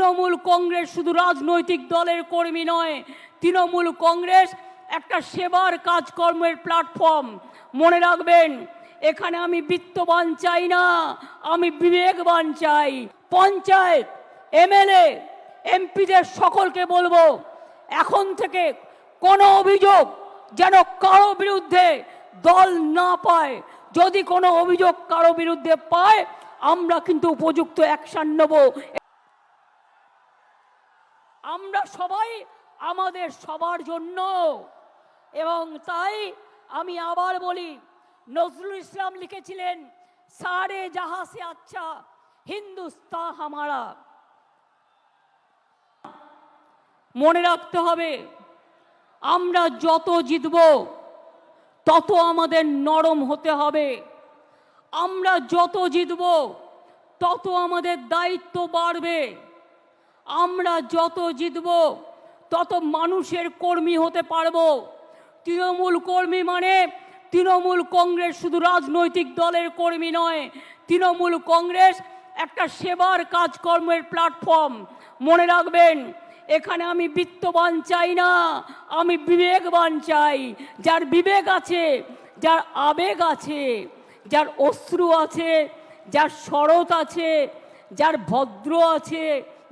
তৃণমূল কংগ্রেস শুধু রাজনৈতিক দলের কর্মী নয়, তৃণমূল কংগ্রেস একটা সেবার কাজকর্মের প্ল্যাটফর্ম মনে রাখবেন, এখানে আমি বিত্তবান চাই না, আমি বিবেকবান চাই। পঞ্চায়েত, এমএলএ, এমপিদের সকলকে বলব, এখন থেকে কোনো অভিযোগ যেন কারও বিরুদ্ধে দল না পায়। যদি কোনো অভিযোগ কারও বিরুদ্ধে পায়, আমরা কিন্তু উপযুক্ত অ্যাকশন নেব। আমরা সবাই আমাদের সবার জন্য। এবং তাই আমি আবার বলি, নজরুল ইসলাম লিখেছিলেন, সারে জাহা সে আচ্ছা হিন্দুস্তা হামারা। মনে রাখতে হবে, আমরা যত জিতব, তত আমাদের নরম হতে হবে। আমরা যত জিতব, তত আমাদের দায়িত্ব বাড়বে। আমরা যত জিতব, তত মানুষের কর্মী হতে পারব। তৃণমূল কর্মী মানে তৃণমূল কংগ্রেস শুধু রাজনৈতিক দলের কর্মী নয়, তৃণমূল কংগ্রেস একটা সেবার কাজকর্মের প্ল্যাটফর্ম মনে রাখবেন, এখানে আমি বিত্তবান চাই না, আমি বিবেকবান চাই। যার বিবেক আছে, যার আবেগ আছে, যার অশ্রু আছে, যার শরৎ আছে, যার ভদ্র আছে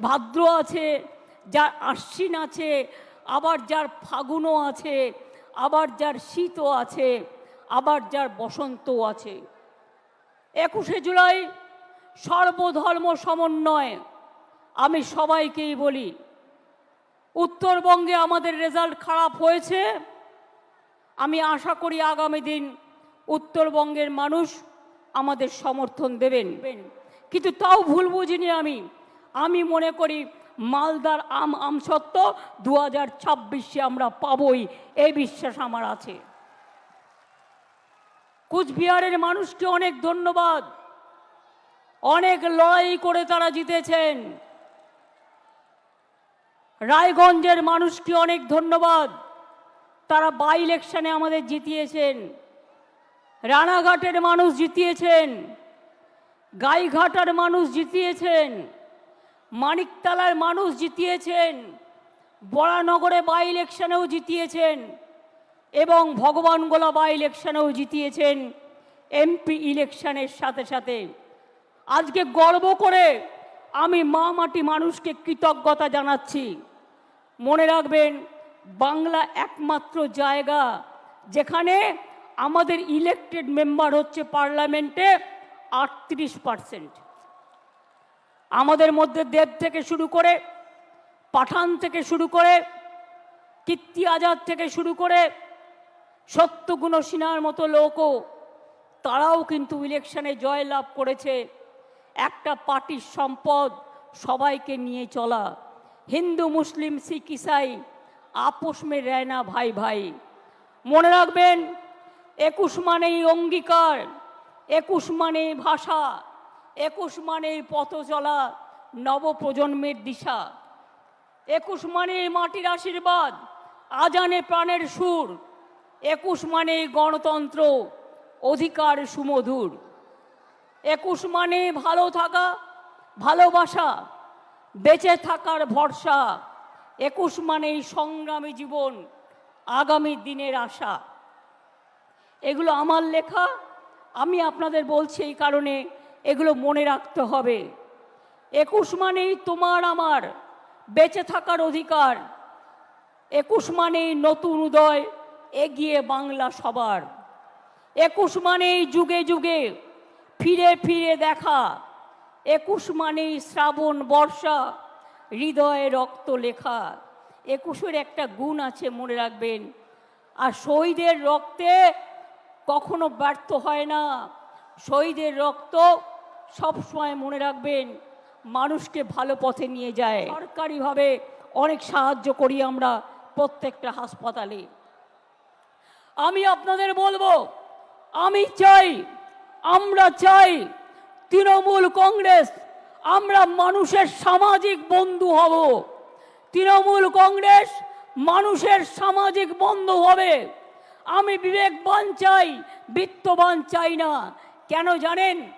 ভাদ্র আছে, যার আশ্বিন আছে, আবার যার ফাগুনও আছে, আবার যার শীতও আছে, আবার যার বসন্তও আছে। একুশে জুলাই সর্বধর্ম সমন্বয়, আমি সবাইকেই বলি। উত্তরবঙ্গে আমাদের রেজাল্ট খারাপ হয়েছে। আমি আশা করি আগামী দিন উত্তরবঙ্গের মানুষ আমাদের সমর্থন দেবেন। কিন্তু তাও ভুল বুঝিনি আমি। আমি মনে করি মালদার আম আম সত্য দু হাজার ছাব্বিশে আমরা পাবই, এই বিশ্বাস আমার আছে। কুচবিহারের মানুষকে অনেক ধন্যবাদ। অনেক লড়াই করে তারা জিতেছেন। রায়গঞ্জের মানুষকে অনেক ধন্যবাদ। তারা বাই ইলেকশনে আমাদের জিতিয়েছেন। রানাঘাটের মানুষ জিতিয়েছেন। গাইঘাটার মানুষ জিতিয়েছেন। মানিকতলার মানুষ জিতিয়েছেন, বরানগরে বাই ইলেকশনেও জিতিয়েছেন এবং ভগবানগোলা বাই ইলেকশনেও জিতিয়েছেন এমপি ইলেকশনের সাথে সাথে। আজকে গর্ব করে আমি মা মাটি মানুষকে কৃতজ্ঞতা জানাচ্ছি। মনে রাখবেন, বাংলা একমাত্র জায়গা যেখানে আমাদের ইলেকটেড মেম্বার হচ্ছে পার্লামেন্টে আটত্রিশ পার্সেন্ট আমাদের মধ্যে দেব থেকে শুরু করে, পাঠান থেকে শুরু করে, কীর্তি আজাদ থেকে শুরু করে, সত্যগুণ সিনহার মতো লোকও তারাও কিন্তু ইলেকশনে জয় লাভ করেছে। একটা পার্টির সম্পদ সবাইকে নিয়ে চলা। হিন্দু, মুসলিম, শিখ, ইসাই, আপোষ মে রেনা ভাই ভাই। মনে রাখবেন, একুশ মানেই অঙ্গীকার, একুশ মানে ভাষা। একুশ মানে পথ চলা নবপ্রজন্মের দিশা। একুশ মানে মাটির আশীর্বাদ, আজানে প্রাণের সুর। একুশ মানে গণতন্ত্র, অধিকার সুমধুর। একুশ মানে ভালো থাকা, ভালোবাসা, বেঁচে থাকার ভরসা। একুশ মানেই সংগ্রামী জীবন, আগামী দিনের আশা। এগুলো আমার লেখা, আমি আপনাদের বলছি এই কারণে। এগুলো মনে রাখতে হবে। একুশ মানেই তোমার আমার বেঁচে থাকার অধিকার। একুশ মানেই নতুন উদয়, এগিয়ে বাংলা সবার। একুশ মানেই যুগে যুগে ফিরে ফিরে দেখা। একুশ মানেই শ্রাবণ বর্ষা, হৃদয়ে রক্ত লেখা। একুশের একটা গুণ আছে, মনে রাখবেন। আর শহীদের রক্তে কখনো ব্যর্থ হয় না। শহীদের রক্ত সবসময় মনে রাখবেন, মানুষকে ভালো পথে নিয়ে যায়। সরকারিভাবে অনেক সাহায্য করি আমরা প্রত্যেকটা হাসপাতালে। আমি আপনাদের বলব, আমি চাই, আমরা চাই তৃণমূল কংগ্রেস, আমরা মানুষের সামাজিক বন্ধু হব। তৃণমূল কংগ্রেস মানুষের সামাজিক বন্ধু হবে। আমি বিবেকবান চাই, বিত্তবান চাই না। কেন জানেন?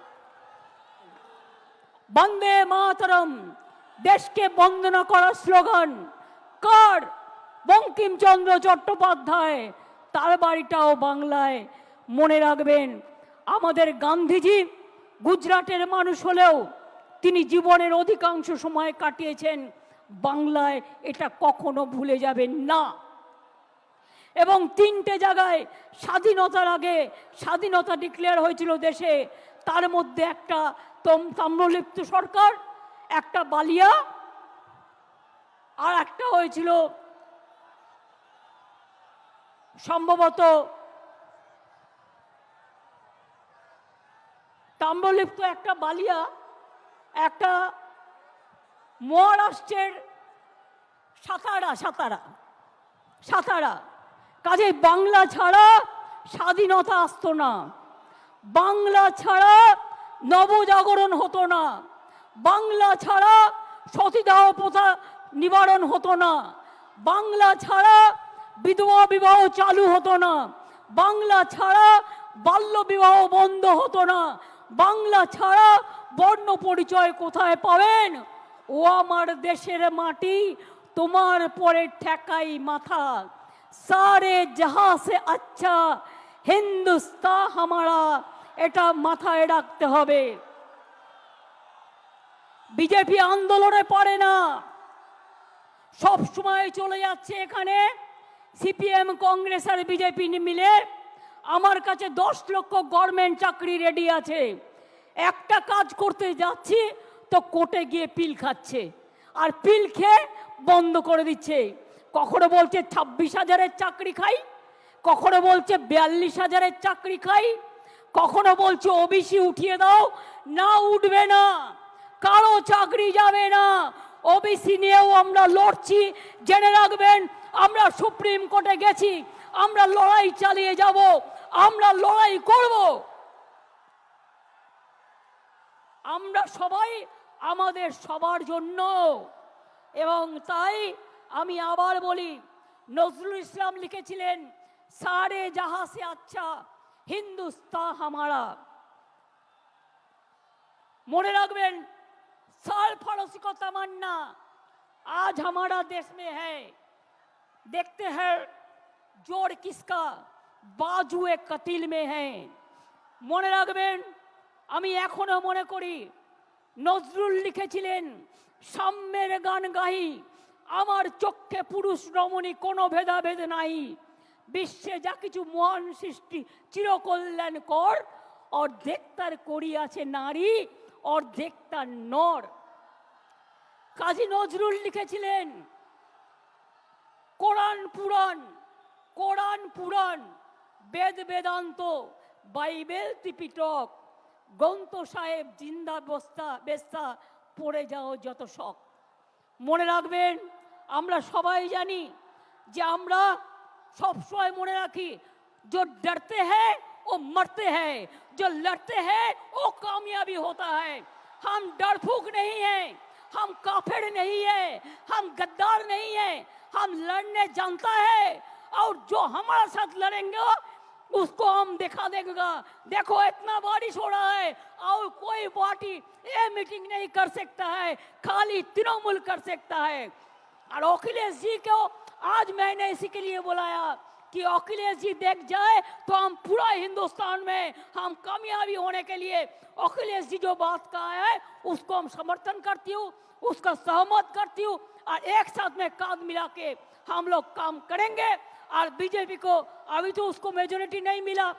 বন্দে মাতরম। দেশকে বন্দনা করার স্লোগান। কার? বঙ্কিমচন্দ্র চট্টোপাধ্যায়। তার বাড়িটাও বাংলায়। মনে রাখবেন, আমাদের গান্ধীজি গুজরাটের মানুষ হলেও তিনি জীবনের অধিকাংশ সময় কাটিয়েছেন বাংলায়। এটা কখনো ভুলে যাবেন না। এবং তিনটে জায়গায় স্বাধীনতার আগে স্বাধীনতা ডিক্লেয়ার হয়েছিল দেশে। তার মধ্যে একটা তম তাম্রলিপ্ত সরকার, একটা বালিয়া, আর একটা হয়েছিল সম্ভবত তাম্রলিপ্ত একটা বালিয়া, একটা মহারাষ্ট্রের সাতারা সাতারা সাতারা। কাজে বাংলা ছাড়া স্বাধীনতা আসতো না। বাংলা ছাড়া নবজাগরণ হতো না। বাংলা ছাড়া সতীদাহ প্রথা নিবারণ হতো না। বাংলা ছাড়া বিধবা বিবাহ চালু হতো না। বাংলা ছাড়া বাল্য বিবাহ বন্ধ হতো না। বাংলা ছাড়া বর্ণ পরিচয় কোথায় পাবেন? ও আমার দেশের মাটি, তোমার পরে ঠেকাই মাথা। সারে জাহা সে আচ্ছা হিন্দুস্তা হামারা, এটা মাথায় রাখতে হবে। বিজেপি আন্দোলনে পড়ে না। সব সময় চলে যাচ্ছে এখানে। সিপিএম, কংগ্রেস আর বিজেপি মিলে আমার কাছে দশ লক্ষ গভর্নমেন্ট চাকরি রেডি আছে। একটা কাজ করতে যাচ্ছি, তো কোর্টে গিয়ে পিল খাচ্ছে। আর পিল খেয়ে বন্ধ করে দিচ্ছে। কখনো বলছে ছাব্বিশ হাজারের চাকরি খাই কখনো বলছে বিয়াল্লিশ হাজারের চাকরি খাই, কখনো বলছে ওবিসি উঠিয়ে দাও, না উঠবে না, কারও চাকরি যাবে না। ওবিসি নিয়েও আমরা লড়ছি, জেনে রাখবেন, আমরা সুপ্রিম কোর্টে গেছি, আমরা লড়াই চালিয়ে যাব, আমরা লড়াই করব। আমরা সবাই আমাদের সবার জন্য। এবং তাই আমি আবার বলি, নজরুল ইসলাম লিখেছিলেন সারে জাহা সে আচ্ছা হিন্দুস্তা হামারা মনে রাখবেন साल फड़ोसी को तमन्ना आज हमारा देश में है देखते हैं जोड़ किसका बाजू एक कतिल में है মনে রাখবেন আমি এখনো মনে করি নজরুল লিখেছিলেন সাম্যের গান গাই আমার চক্ষে পুরুষ রমণী কোনো ভেদাভেদ নাই বিশ্বে যা কিছু মহান সৃষ্টি, চিরকল্যাণ কর। অর্ধেক তার করিয়াছে নারী, অর্ধেক তার নর। কাজী নজরুল লিখেছিলেন, Quran Puran Quran Puran, Veda Vedanta, Bible Tripitaka, Granth Sahib জিন্দা বস্তা, বেস্তা, পড়ে যাও যত শখ। মনে রাখবেন, আমরা সবাই জানি যে আমরা সব সময় মনে রাখি जो डरते हैं वो मरते हैं जो लड़ते हैं वो कामयाबी होता है हम डरफूक नहीं हैं हम काफिर नहीं है हम गद्दार नहीं है हम लड़ने जानता है और जो हमारे साथ लड़ेंगे उसको हम दिखा देगा देखो इतना बारिश हो रहा है और कोई पार्टी ये मीटिंग नहीं कर सकता है खाली तृणमूल कर सकता है और अखिलेश जी को आज मैंने इसी के लिए बुलाया कि अखिलेश जी देख जाए तो हम पूरा हिंदुस्तान में हम कामयाबी होने के लिए अखिलेश जी जो बात कहा है, उसको हम समर्थन करती हूँ, उसका सहमत करती हूँ और एक साथ में कांध मिला के हम लोग काम करेंगे और बीजेपी को, अभी तो उसको मेजोरिटी नहीं मिला।